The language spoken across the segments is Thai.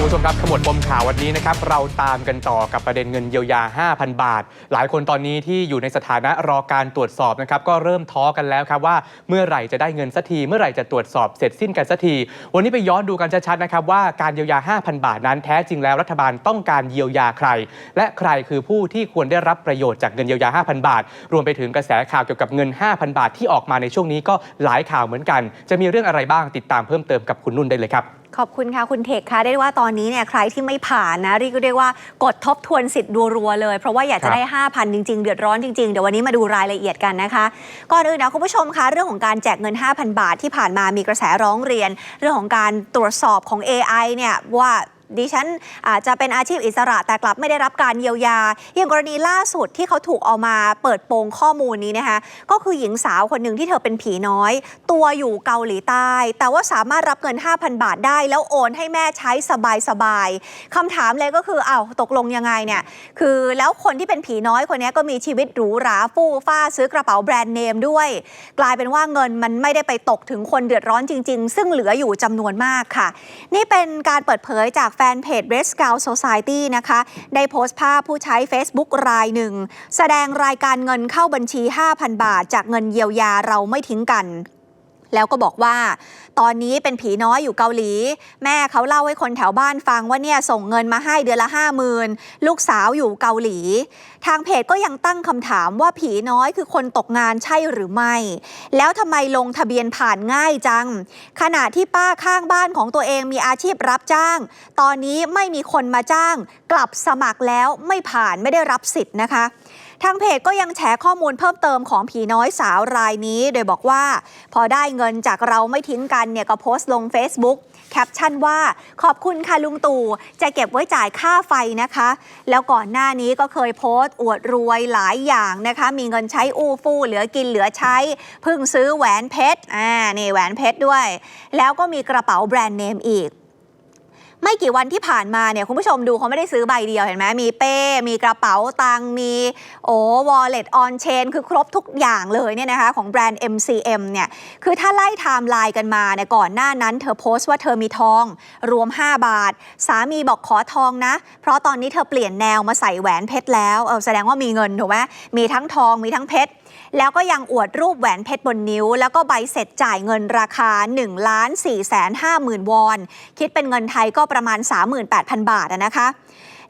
คุณผู้ชมครับขมวดปมข่าววันนี้นะครับเราตามกันต่อกับประเด็นเงินเยียวยา 5,000 บาท หลายคนตอนนี้ที่อยู่ในสถานะรอการตรวจสอบนะครับก็เริ่มท้อกันแล้วครับว่าเมื่อไหร่จะได้เงินสักทีเมื่อไหร่จะตรวจสอบเสร็จสิ้นกันสักที วันนี้ไปย้อนดูกันชัดๆนะครับว่าการเยียวยา 5,000 บาทนั้นแท้จริงแล้วรัฐบาลต้องการเยียวยาใคร และใครคือผู้ที่ควรได้รับประโยชน์จากเงินเยียวยา 5,000 บาท รวมไปถึงกระแสข่าวเกี่ยวกับเงิน 5,000 บาทที่ออกมาในช่วงนี้ก็หลายข่าวเหมือนกัน จะมีเรื่องอะไรบ้างติดตามเพิ่มเติมกับคุณนุ่นได้เลยครับ ขอบคุณค่ะ คุณเทคค่ะได้ว่าตอนนี้เนี่ยใครที่ไม่ผ่านนะเรียกได้ว่ากดทบทวนสิทธิ์รัวๆเลย เพราะว่าอยากจะได้ 5,000 จริง ๆ เดือดร้อนจริง ๆ เดี๋ยววันนี้มาดูรายละเอียดกันนะคะก่อนอื่นนะคุณผู้ชมคะเรื่องของการแจกเงิน 5,000 บาทที่ผ่านมามีกระแสร้องเรียน เรื่องของการตรวจสอบของ AI เนี่ยว่า ดิฉันอาจจะเป็นอาชีพอิสระแต่กลับไม่ได้รับการเยียวยา อย่างกรณีล่าสุดที่เขาถูกเอามาเปิดโปงข้อมูลนี้นะคะก็คือหญิงสาวคนหนึ่งที่เธอเป็นผีน้อย ตัวอยู่เกาหลีใต้ แต่ว่าสามารถรับเงิน 5,000 บาทได้ แล้วโอนให้แม่ใช้สบายๆคำถามเลยก็คืออ้าวตกลงยังไงเนี่ยคือแล้วคนที่เป็นผีน้อยคนนี้ก็มีชีวิตหรูหราฟู่ฟ้าซื้อกระเป๋าแบรนด์เนมด้วย กลายเป็นว่าเงินมันไม่ได้ไปตกถึงคนเดือดร้อนจริง ๆ ซึ่งเหลืออยู่จำนวนมากค่ะ นี่เป็นการเปิดเผยจากฟนเพจ Red Scout Society นะคะ ได้โพสต์ภาพผู้ใช้ Facebook รายหนึ่ง แสดงรายการเงินเข้าบัญชี 5,000 บาท จากเงินเยียวยาเราไม่ทิ้งกัน แล้วก็บอกว่า ตอนนี้เป็นผีน้อยอยู่เกาหลี แม่เขาเล่าให้คนแถวบ้านฟังว่าเนี่ยส่งเงินมาให้เดือนละ50,000ลูกสาวอยู่เกาหลี ทางเพจก็ยังตั้งคำถามว่าผีน้อยคือคนตกงานใช่หรือไม่ แล้วทำไมลงทะเบียนผ่านง่ายจัง ขณะที่ป้าข้างบ้านของตัวเองมีอาชีพรับจ้าง ตอนนี้ไม่มีคนมาจ้าง กลับสมัครแล้วไม่ผ่านไม่ได้รับสิทธิ์นะคะ ทางเพจก็ยังแฉข้อมูลเพิ่มเติมของผีน้อยสาวรายนี้ โดยบอกว่า พอได้เงินจากเราไม่ทิ้งกันเนี่ยก็โพสต์ลง Facebook แคปชั่นว่าขอบคุณค่ะลุงตู่จะเก็บไว้จ่ายค่าไฟนะคะ แล้วก่อนหน้านี้ก็เคยโพสต์ อวดรวยหลายอย่างนะคะ มีเงินใช้อู้ฟู่เหลือกินเหลือใช้เพิ่งซื้อแหวนเพชรอ่านี่แหวนเพชรด้วย แล้วก็มีกระเป๋าแบรนด์เนมอีก ไม่กี่วันที่ผ่านมาเนี่ยคุณผู้ชมดูเขาไม่ได้ซื้อใบเดียวเห็นไหมมีเป้ มีกระเป๋าตังมีโอ้วอลเล็ตออนเชนคือครบทุกอย่างเลยเนี่ยนะคะของแบรนด์ MCM เนี่ยคือถ้าไล่ไทม์ไลน์กันมาเนี่ยก่อนหน้านั้นเธอโพสต์ว่าเธอมีทอง รวม 5 บาท สามีบอกขอทองนะ เพราะตอนนี้เธอเปลี่ยนแนวมาใส่แหวนเพชรแล้วเออแสดงว่ามีเงินถูกไหมมีทั้งทองมีทั้งเพชร แล้วก็ยังอวดรูปแหวนเพชรบนนิ้ว แล้วก็ใบเสร็จจ่ายเงินราคา1ล้าน4แสน5หมื่นวอน คิดเป็นเงินไทยก็ประมาณ 38,000 บาทนะคะ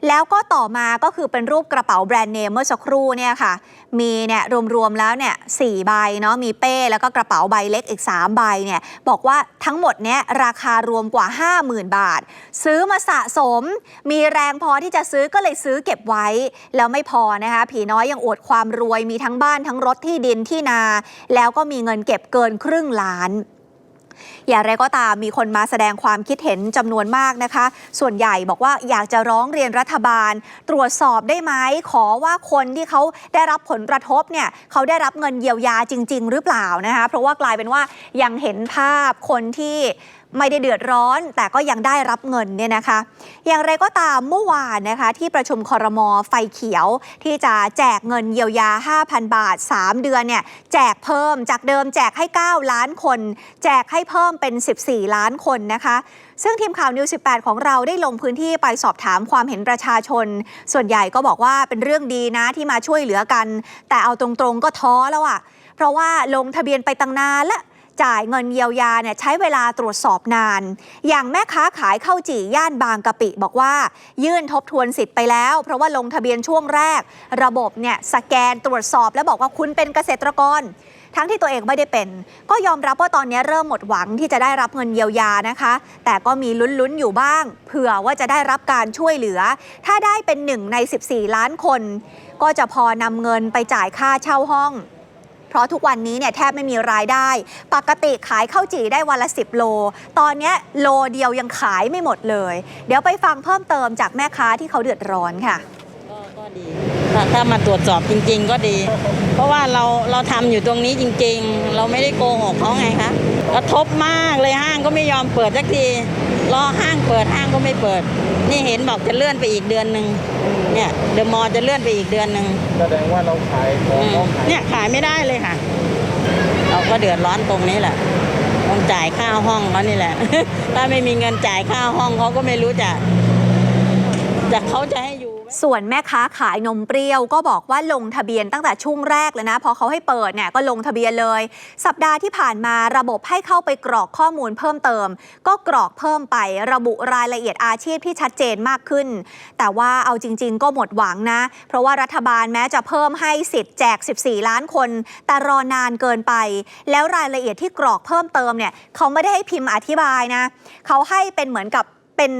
แล้วก็ต่อมาก็คือเป็นรูปกระเป๋าแบรนด์เนมเมื่อสักครู่เนี่ยค่ะ มีเนี่ยรวมๆแล้วเนี่ยสี่ใบเนาะมีเป้แล้วก็กระเป๋าใบเล็กอีก 3 ใบเนี่ยบอกว่าทั้งหมดเนี้ยราคารวมกว่า 50,000 บาท ซื้อมาสะสม มีแรงพอที่จะซื้อก็เลยซื้อเก็บไว้ แล้วไม่พอนะคะผีน้อยยังอวดความรวยมีทั้งบ้านทั้งรถที่ดินที่นา แล้วก็มีเงินเก็บเกินครึ่งล้าน อย่างไรก็ตามมีคนมาแสดงความคิดเห็นจำนวนมากนะคะ ส่วนใหญ่บอกว่าอยากจะร้องเรียนรัฐบาล ตรวจสอบได้ไหมขอว่าคนที่เขาได้รับผลกระทบเนี่ยเขาได้รับเงินเยียวยาจริง ๆ หรือเปล่านะคะเพราะว่ากลายเป็นว่ายังเห็นภาพคนที่ ไม่ได้เดือดร้อน แต่ก็ยังได้รับเงินเนี่ยนะคะ อย่างไรก็ตามเมื่อวานนะคะ ที่ประชุมคอรมอไฟเขียวที่จะแจกเงินเยียวยา 5,000 บาท 3 เดือนเนี่ยแจกเพิ่มจากเดิมแจกให้ 9 ล้านคน แจกให้เพิ่มเป็น 14 ล้านคนนะคะ ซึ่งทีมข่าวนิว 18 ของเราได้ลงพื้นที่ไปสอบถามความเห็นประชาชน ส่วนใหญ่ก็บอกว่าเป็นเรื่องดีนะที่มาช่วยเหลือกัน แต่เอาตรงๆก็ท้อแล้วอะเพราะว่าลงทะเบียนไปตั้งนานและ จ่ายเงินเยียวยาเนี่ยใช้เวลาตรวจสอบนาน อย่างแม่ค้าขายข้าวจี่ย่านบางกะปิ บอกว่า ยื่นทบทวนสิทธิ์ไปแล้ว เพราะว่าลงทะเบียนช่วงแรก ระบบเนี่ยสแกนตรวจสอบแล้วบอกว่าคุณเป็นเกษตรกร ทั้งที่ตัวเองไม่ได้เป็น ก็ยอมรับว่าตอนนี้เริ่มหมดหวังที่จะได้รับเงินเยียวยานะคะ แต่ก็มีลุ้นๆอยู่บ้าง เผื่อว่าจะได้รับการช่วยเหลือ ถ้าได้เป็นหนึ่งใน 14 ล้านคน ก็จะพอนำเงินไปจ่ายค่าเช่าห้อง เพราะทุกวันนี้เนี่ยแทบไม่มีรายได้ ปกติขายข้าวจี่ได้วันละ 10 โล ตอนนี้โลเดียวยังขายไม่หมดเลย เดี๋ยวไปฟังเพิ่มเติมจากแม่ค้าที่เขาเดือดร้อนค่ะก็ก็ดีถ้าถ้ามาตรวจสอบจริง ๆ ก็ดี เพราะว่าเราเราทำอยู่ตรงนี้จริง ๆ เราไม่ได้โกหกเขาไงคะ กระทบมากเลยห้างก็ไม่ยอมเปิดสักทีรอห้างเปิดห้างก็ไม่เปิด นี่เห็นบอกจะเลื่อนไปอีกเดือนหนึ่งเนี่ยเดอะมอลล์จะเลื่อนไปอีกเดือนหนึ่งแสดงว่าเราขายของอืมเราขายเนี่ยขายไม่ได้เลยค่ะ เราก็เดือดร้อนตรงนี้แหละต้องจ่ายค่าห้องเขานี่แหละ ถ้าไม่มีเงินจ่ายค่าห้องเขาก็ไม่รู้จะแต่เขาจะให้อยู่ ส่วนแม่ค้าขายนมเปรี้ยวก็บอกว่าลงทะเบียนตั้งแต่ช่วงแรกเลยนะพอเขาให้เปิดเนี่ยก็ลงทะเบียนเลย สัปดาห์ที่ผ่านมาระบบให้เข้าไปกรอกข้อมูลเพิ่มเติม ก็กรอกเพิ่มไประบุรายละเอียดอาชีพที่ชัดเจนมากขึ้น แต่ว่าเอาจริง ๆ ก็หมดหวังนะ เพราะว่ารัฐบาลแม้จะเพิ่มให้สิทธิ์แจก 14 ล้านคน แต่รอนานเกินไป แล้วรายละเอียดที่กรอกเพิ่มเติมเนี่ยเขาไม่ได้ให้พิมพ์อธิบายนะเขาให้เป็นเหมือนกับเป็น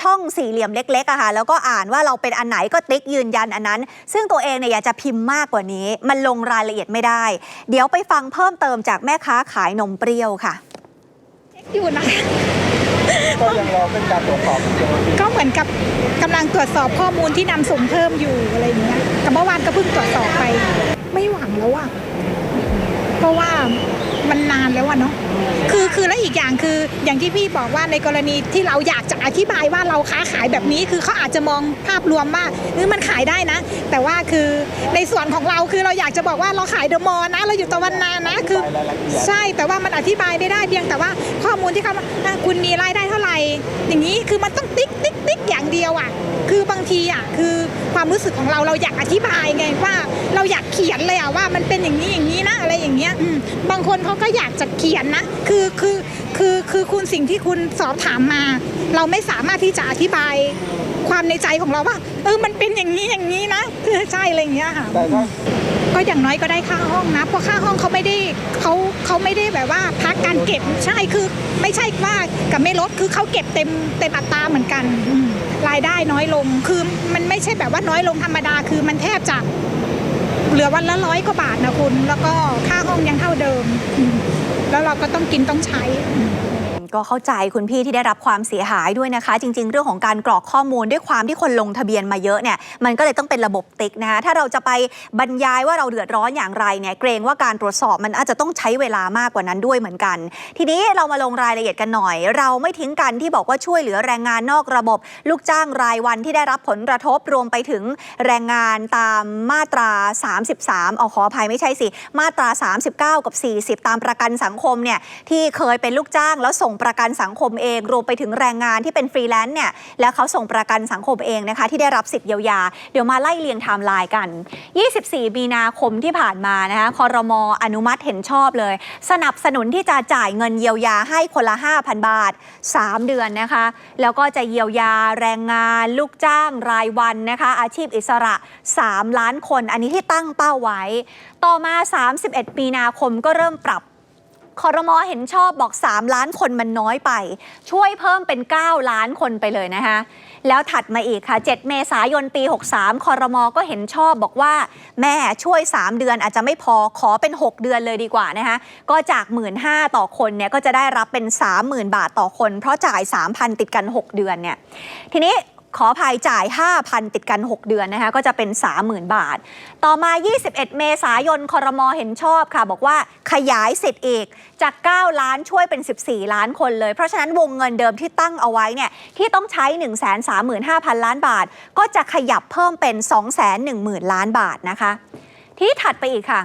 ช่องสี่เหลี่ยมเล็กๆอะค่ะแล้วก็อ่านว่าเราเป็นอันไหนก็ติ๊กยืนยันอันนั้น ซึ่งตัวเองเนี่ยอยากจะพิมพ์มากกว่านี้ มันลงรายละเอียดไม่ได้ เดี๋ยวไปฟังเพิ่มเติมจากแม่ค้าขายนมเปรี้ยวค่ะอยู่นะคะก็ยังรอเป็นการตรวจสอบอยู่ก็เหมือนกับกำลังตรวจสอบข้อมูลที่นำส่งเพิ่มอยู่อะไรอย่างเงี้ยแต่เมื่อวานก็เพิ่งตรวจสอบไป ไม่หวังแล้วอะเพราะว่า มันนานแล้วอะเนาะคือคือแล้วอีกอย่างคืออย่างที่พี่บอกว่าในกรณีที่เราอยากจะอธิบายว่าเราค้าขายแบบนี้คือเขาอาจจะมองภาพรวมว่าเออมันขายได้นะ แต่ว่าคือในส่วนของเราคือเราอยากจะบอกว่าเราขายเดอะมอลล์นะ เราอยู่ตะวันนานะคือ ใช่แต่ว่ามันอธิบายไม่ได้เพียงแต่ว่าข้อมูลที่เขาคุณมีรายได้เท่าไหร่ อย่างนี้คือมันต้องติ๊กติ๊กติ๊กอย่างเดียวอะคือบางทีอะคือความรู้สึกของเราเราอยากอธิบายไงว่า เราอยากเขียนเลยอะว่ามันเป็นอย่างนี้อย่างนี้นะอะไรอย่างเงี้ยบางคนเขาก็อยากจะเขียนนะ คือคือคือคือคุณสิ่งที่คุณสอบถามมา เราไม่สามารถที่จะอธิบายความในใจของเราว่า เออมันเป็นอย่างนี้อย่างนี้นะคือใช่อะไรอย่างเงี้ยค่ะแต่ถ้าก็อย่างน้อยก็ได้ค่าห้องนะเพราะค่าห้องเขาไม่ได้เขาเขาไม่ได้แบบว่าพักการเก็บใช่คือ ไม่ใช่ว่ากับไม่ลดคือเขาเก็บเต็มเต็มอัตราเหมือนกันอืมรายได้น้อยลงคือมันไม่ใช่แบบว่าน้อยลงธรรมดาคือมันแทบจะ เหลือวันละร้อยกว่าบาทนะคุณ แล้วก็ค่าห้องยังเท่าเดิมอืมแล้วเราก็ต้องกินต้องใช้ ก็เข้าใจคุณพี่ที่ได้รับความเสียหายด้วยนะคะ จริง ๆ เรื่องของการกรอกข้อมูลด้วยความที่คนลงทะเบียนมาเยอะเนี่ยมันก็เลยต้องเป็นระบบติ๊กนะคะถ้าเราจะไปบรรยายว่าเราเดือดร้อนอย่างไรเนี่ยเกรงว่าการตรวจสอบมันอาจจะต้องใช้เวลามากกว่านั้นด้วยเหมือนกัน ทีนี้เรามาลงรายละเอียดกันหน่อย เราไม่ทิ้งกันที่บอกว่าช่วยเหลือแรงงานนอกระบบ ลูกจ้างรายวันที่ได้รับผลกระทบรวมไปถึงแรงงานตามมาตรา 33เอาขออภัยไม่ใช่สิมาตรา 39 กับ 40 ตามประกันสังคมเนี่ยที่เคยเป็นลูกจ้างแล้วส่งประกันสังคมเอง รวมไปถึงแรงงานที่เป็นฟรีแลนซ์เนี่ยแล้วเขาส่งประกันสังคมเองนะคะ ที่ได้รับสิทธิ์เยียวยา เดี๋ยวมาไล่เรียงไทม์ไลน์กัน 24 มีนาคมที่ผ่านมานะคะคอรมออนุมัติเห็นชอบเลย สนับสนุนที่จะจ่ายเงินเยียวยาให้คนละ 5,000 บาท 3 เดือนนะคะ แล้วก็จะเยียวยาแรงงาน ลูกจ้างรายวันนะคะ อาชีพอิสระ 3 ล้านคน อันนี้ที่ตั้งเป้าไว้ ต่อมา 31 มีนาคมก็เริ่มปรับ คอรมอเห็นชอบบอก 3 ล้านคนมันน้อยไป ช่วยเพิ่มเป็น 9 ล้านคนไปเลยนะคะแล้วถัดมาอีกค่ะ 7 เมษายนปี 63 คอรมอก็เห็นชอบบอกว่า แม่ช่วย 3 เดือนอาจจะไม่พอขอเป็น 6 เดือนเลยดีกว่านะคะก็จาก 1 5ื่นต่อคนเนี่ยก็จะได้รับเป็น 30,000 บาทต่อคน เพราะจ่าย 3,000 ติดกัน 6 เดือนเนี่ยทีนี้ ขอภัยจ่าย 5,000 ติดกัน 6 เดือนนะคะก็จะเป็น 30,000 บาท ต่อมา 21 เมษายนคอรมอเห็นชอบค่ะ บอกว่าขยายสิทธิ์อีกจาก 9 ล้านช่วยเป็น 14 ล้านคนเลย เพราะฉะนั้นวงเงินเดิมที่ตั้งเอาไว้เนี่ยที่ต้องใช้ 135,000 ล้านบาท ก็จะขยับเพิ่มเป็น 210,000 ล้านบาทนะคะ ที่ถัดไปอีกค่ะ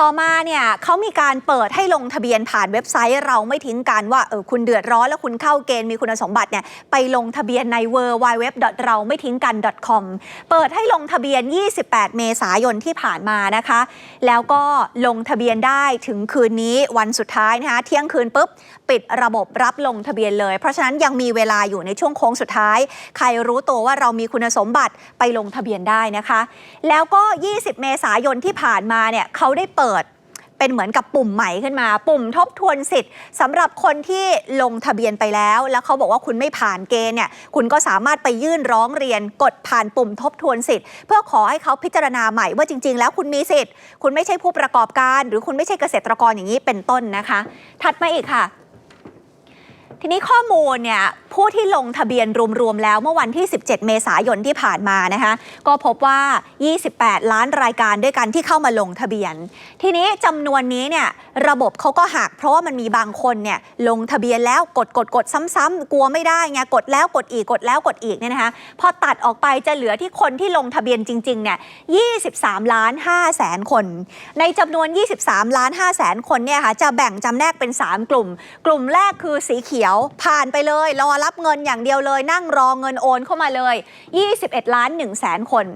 ต่อมาเนี่ยเขามีการเปิดให้ลงทะเบียนผ่านเว็บไซต์เราไม่ทิ้งกันว่าเออคุณเดือดร้อนแล้วคุณเข้าเกณฑ์มีคุณสมบัติเนี่ยไปลงทะเบียนใน w w w เราไม่ทิ้งกัน .com เปิดให้ลงทะเบียน 28 เมษายนที่ผ่านมานะคะ แล้วก็ลงทะเบียนได้ถึงคืนนี้วันสุดท้ายนะคะเที่ยงคืนปุ๊บ ปิดระบบรับลงทะเบียนเลย เพราะฉะนั้นยังมีเวลาอยู่ในช่วงโค้งสุดท้าย ใครรู้ตัวว่าเรามีคุณสมบัติไปลงทะเบียนได้นะคะ แล้วก็ 20 เมษายนที่ผ่านมาเนี่ยเขาได้เปิดเป็นเหมือนกับปุ่มใหม่ขึ้นมา ปุ่มทบทวนสิทธิ์สำหรับคนที่ลงทะเบียนไปแล้ว แล้วเขาบอกว่าคุณไม่ผ่านเกณฑ์เนี่ยคุณก็สามารถไปยื่นร้องเรียนกดผ่านปุ่มทบทวนสิทธิ์ เพื่อขอให้เขาพิจารณาใหม่ว่าจริง ๆ แล้วคุณมีสิทธิ์ คุณไม่ใช่ผู้ประกอบการ หรือคุณไม่ใช่เกษตรกรอย่างนี้เป็นต้นนะคะ ถัดมาอีกค่ะ ทีนี้ข้อมูลเนี่ยผู้ที่ลงทะเบียนรวม ๆ แล้วเมื่อวันที่ 17 เมษายนที่ผ่านมานะคะก็พบว่า 28 ล้านรายการด้วยกันที่เข้ามาลงทะเบียน ทีนี้จำนวนนี้เนี่ยระบบเขาก็หักเพราะว่ามันมีบางคนเนี่ยลงทะเบียนแล้วกดกดกดซ้ำๆกลัวไม่ได้ไงกดแล้วกดอีกกดแล้วกดอีกเนี่ยนะคะพอตัดออกไปจะเหลือที่คนที่ลงทะเบียนจริงๆเนี่ย 23 ล้าน5แสนคน ในจำนวน 23 ล้าน5แสนคนเนี่ยค่ะจะแบ่งจำแนกเป็น 3 กลุ่ม กลุ่มแรกคือสีเขียวผ่านไปเลยรอรับเงินอย่างเดียวเลย นั่งรอเงินโอนเข้ามาเลย 21 ล้าน1แสนคน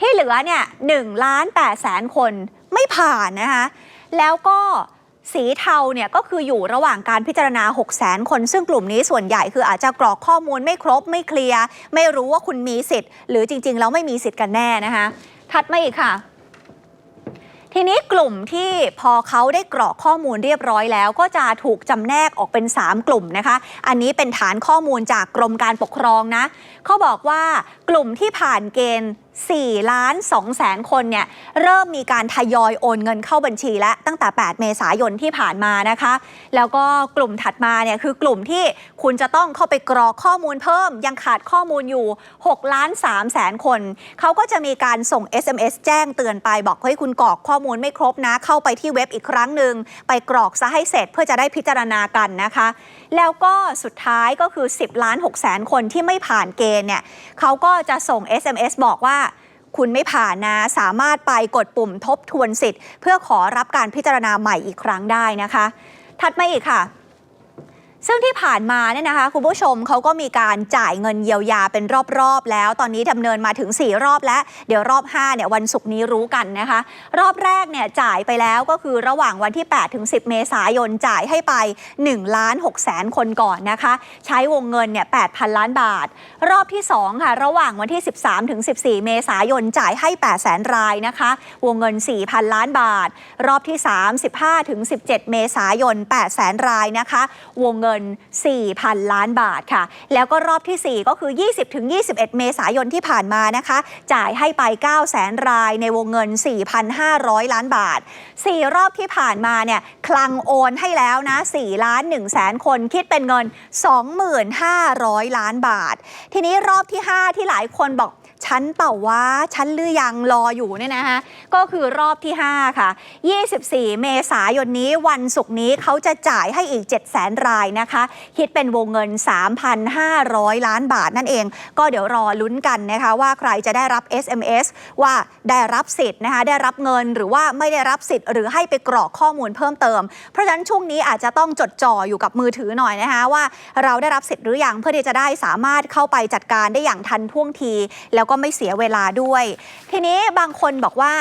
ที่เหลือเนี่ย1ล้าน8แสนคนไม่ผ่านนะคะแล้วก็สีเทาเนี่ยก็คืออยู่ระหว่างการพิจารณา 6 0แสนคน ซึ่งกลุ่มนี้ส่วนใหญ่คืออาจจะกรอกข้อมูลไม่ครบไม่เคลียร์ ไม่รู้ว่าคุณมีสิทธิ์ หรือจริง ๆ แล้วไม่มีสิทธิ์กันแน่นะคะถัดมาอีกค่ะ ทีนี้กลุ่มที่พอเขาได้กรอกข้อมูลเรียบร้อยแล้ว ก็จะถูกจำแนกออกเป็น 3 กลุ่มนะคะ อันนี้เป็นฐานข้อมูลจากกรมการปกครองนะเขาบอกว่ากลุ่มที่ผ่านเกณฑ์ 4 ล้าน2แสนคนเนี่ยเริ่มมีการทยอยโอนเงินเข้าบัญชีแล้วตั้งแต่ 8 เมษายนที่ผ่านมานะคะ แล้วก็กลุ่มถัดมาเนี่ยคือกลุ่มที่คุณจะต้องเข้าไปกรอกข้อมูลเพิ่ม ยังขาดข้อมูลอยู่6ล้าน3แสนคน เขาก็จะมีการส่ง SMS แจ้งเตือนไปบอกเฮ้คุณกรอกข้อมูลไม่ครบนะ เข้าไปที่เว็บอีกครั้งหนึ่งไปกรอกซะให้เสร็จเพื่อจะได้พิจารณากันนะคะ แล้วก็สุดท้ายก็คือ 10 ล้าน6แสนคนที่ไม่ผ่านเกณฑ์เนี่ยเขาก็จะส่ง SMS บอกว่าคุณไม่ผ่านนะสามารถไปกดปุ่มทบทวนสิทธิ์ เพื่อขอรับการพิจารณาใหม่อีกครั้งได้นะคะ ถัดมาอีกค่ะ ซึ่งที่ผ่านมาเนี่ยนะคะคุณผู้ชมเขาก็มีการจ่ายเงินเยียวยาเป็นรอบๆ แล้ว ตอนนี้ดำเนินมาถึง 4 รอบแล้ว เดี๋ยวรอบ5เนี่ยวันศุกร์นี้รู้กันนะคะ รอบแรกเนี่ยจ่ายไปแล้วก็คือระหว่างวันที่ 8 ถึง 10 เมษายนจ่ายให้ไป1ล้าน6แสนคนก่อนนะคะ ใช้วงเงินเนี่ย8,000 ล้านบาท รอบที่ 2 ค่ะ ระหว่างวันที่ 13 ถึง 14 เมษายนจ่ายให้8แสนรายนะคะ วงเงิน 4,000 ล้านบาท รอบที่ 3 15 ถึง 17 เมษายน8แสนรายนะคะ วงเงิน4,000 ล้านบาทค่ะ แล้วก็รอบทีสี่ 4 ก็คือ 20-21 เมษายนที่ผ่านมานะคะ จ่ายให้ไป9แสนรายในวงเงิน 4,500 ล้านบาท 4 รอบที่ผ่านมาเนี่ยคลังโอนให้แล้วนะ4ล้าน1แสนคนคิดเป็นเงิน 25,000 ล้านบาท ทีนี้รอบที่ 5 ที่หลายคนบอก ชั้นเป่าวะชั้นหรือยังรออยู่เนี่ยนะคะก็คือรอบที่ 5 ค่ะ 24 เมษายนนี้วันศุกร์นี้เขาจะจ่ายให้อีก7 0 0 0 0 0รายนะคะ คิดเป็นวงเงิน 3,500 ล้านบาทนั่นเอง ก็เดี๋ยวรอลุ้นกันนะคะว่าใครจะได้รับ SMS ว่าได้รับสิทธิ์นะคะได้รับเงินหรือว่าไม่ได้รับสิทธิ์หรือให้ไปกรอกข้อมูลเพิ่มเติม เพราะฉะนั้นช่วงนี้อาจจะต้องจดจ่ออยู่กับมือถือหน่อยนะคะว่าเราได้รับสิทธิ์หรือยังเพื่อที่จะได้สามารถเข้าไปจัดการได้อย่างทันท่วงทีแล้วก็ไม่เสียเวลาด้วย ทีนี้บางคนบอกว่า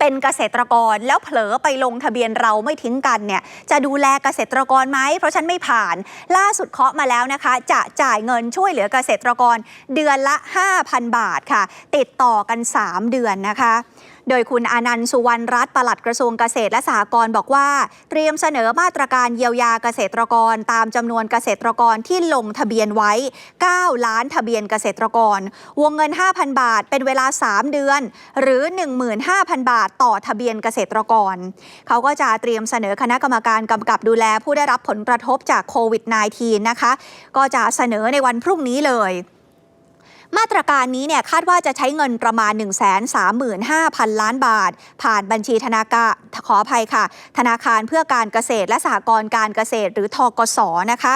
เป็นเกษตรกรแล้วเผลอไปลงทะเบียนเราไม่ทิ้งกันเนี่ยจะดูแลเกษตรกรไหมเพราะฉันไม่ผ่าน ล่าสุดเคาะมาแล้วนะคะ จะจ่ายเงินช่วยเหลือเกษตรกรเดือนละ 5,000 บาทค่ะ ติดต่อกัน 3 เดือนนะคะ โดยคุณอานันต์สุวรรณรัตน์ปลัดกระทรวงเกษตรและสหกรณ์บอกว่า เตรียมเสนอมาตรการเยียวยาเกษตรกร ตามจำนวนเกษตรกรที่ลงทะเบียนไว้ 9 ล้านทะเบียนเกษตรกร วงเงิน 5,000 บาท เป็นเวลา 3 เดือน หรือ 15,000 บาท ต่อทะเบียนเกษตรกร เขาก็จะเตรียมเสนอคณะกรรมการกำกับดูแลผู้ได้รับผลกระทบจากโควิด -19 นะคะ ก็จะเสนอในวันพรุ่งนี้เลย มาตรการนี้เนี่ยคาดว่าจะใช้เงินประมาณ 135,000 ล้านบาท ผ่านบัญชีธนาคารขออภัยค่ะ ธนาคารเพื่อการเกษตรและสหกรณ์การเกษตรหรือทกสนะคะ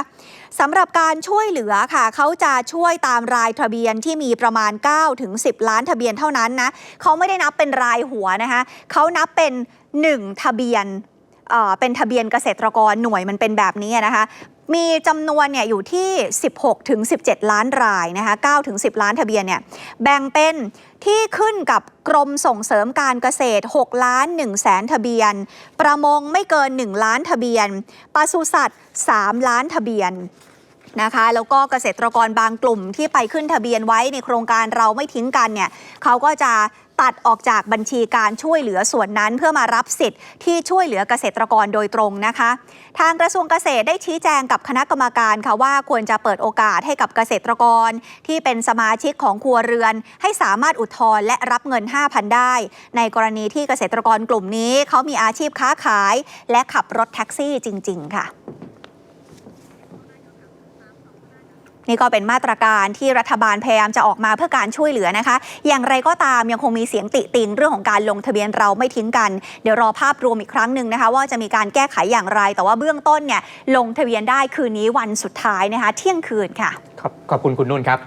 สำหรับการช่วยเหลือค่ะ เขาจะช่วยตามรายทะเบียนที่มีประมาณ9ถึง10 ล้านทะเบียนเท่านั้นนะเขาไม่ได้นับเป็นรายหัวนะคะเขานับเป็น 1 ทะเบียน เป็นทะเบียนเกษตรกรหน่วยมันเป็นแบบนี้นะคะมีจำนวนเนี่ยอยู่ที่ 16 ถึง 17 ล้านรายนะคะ9ถึง 10 ล้านทะเบียนเนี่ยแบ่งเป็นที่ขึ้นกับกรมส่งเสริมการเกษตร 6 ล้าน1แสนทะเบียน ประมงไม่เกิน 1 ล้านทะเบียนปศุสัตว์ 3 ล้านทะเบียนนะคะแล้วก็เกษตรกรบางกลุ่มที่ไปขึ้นทะเบียนไว้ในโครงการเราไม่ทิ้งกันเนี่ยเขาก็จะ ตัดออกจากบัญชีการช่วยเหลือส่วนนั้น เพื่อมารับสิทธิ์ที่ช่วยเหลือเกษตรกรโดยตรงนะคะ ทางกระทรวงเกษตรได้ชี้แจงกับคณะกรรมการค่ะว่าควรจะเปิดโอกาสให้กับเกษตรกร ที่เป็นสมาชิกของครัวเรือน ให้สามารถอุทธรณ์และรับเงิน 5,000 ได้ ในกรณีที่เกษตรกรกลุ่มนี้ เขามีอาชีพค้าขาย และขับรถแท็กซี่จริง ๆ ค่ะ นี่ก็เป็นมาตรการที่รัฐบาลพยายามจะออกมาเพื่อการช่วยเหลือนะคะ อย่างไรก็ตามยังคงมีเสียงติติงเรื่องของการลงทะเบียนเราไม่ทิ้งกัน เดี๋ยวรอภาพรวมอีกครั้งหนึ่งนะคะ ว่าจะมีการแก้ไขอย่างไร แต่ว่าเบื้องต้นเนี่ยลงทะเบียนได้คืนนี้วันสุดท้ายนะคะ เที่ยงคืนค่ะ ขอบขอบคุณคุณนุ่นครับ